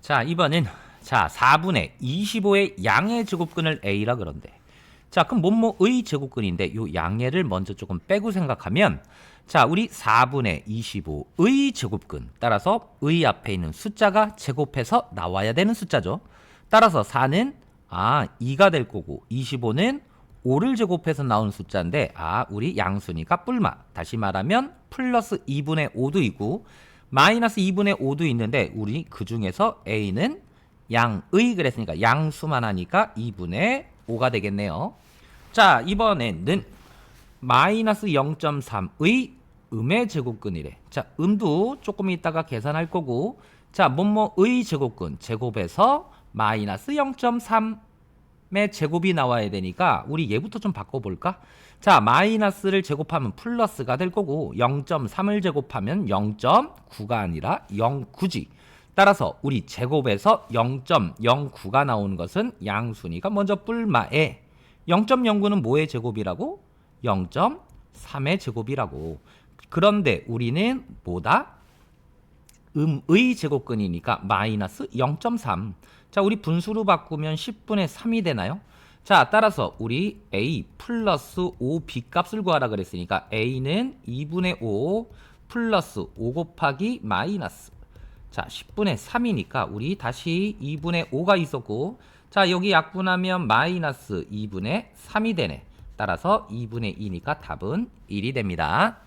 자, 이번엔 자, 4분의 25의 양의 제곱근을 A라 그런데. 자, 그럼 뭐뭐의 제곱근인데 요 양해를 먼저 조금 빼고 생각하면 자, 우리 4분의 25의 제곱근. 따라서 의 앞에 있는 숫자가 제곱해서 나와야 되는 숫자죠. 따라서 4는 아, 2가 될 거고 25는 5를 제곱해서 나오는 숫자인데 아, 우리 양수니까 뿔마. 다시 말하면 플러스 2분의 5도 있고 마이너스 2분의 5도 있는데 우리 그 중에서 A는 양의 그랬으니까 양수만 하니까 2분의 5가 되겠네요. 자, 이번에는 마이너스 0.3의 음의 제곱근이래. 자, 음도 조금 이따가 계산할 거고, 자, 뭐뭐의 제곱근 제곱해서 마이너스 0.3 의 제곱이 나와야 되니까 우리 얘부터 좀 바꿔볼까? 자, 마이너스를 제곱하면 플러스가 될 거고 0.3을 제곱하면 0.9가 아니라 0,9지. 따라서 우리 제곱에서 0.09가 나오는 것은 양수니까 먼저 뿔마에 0.09는 뭐의 제곱이라고? 0.3의 제곱이라고. 그런데 우리는 뭐다? 음의 제곱근이니까 마이너스 0.3. 자, 우리 분수로 바꾸면 10분의 3이 되나요? 자, 따라서 우리 a 플러스 5b 값을 구하라 그랬으니까 a는 2분의 5 플러스 5 곱하기 마이너스. 자, 10분의 3이니까 우리 다시 2분의 5가 있었고 자, 여기 약분하면 마이너스 2분의 3이 되네. 따라서 2분의 2니까 답은 1이 됩니다.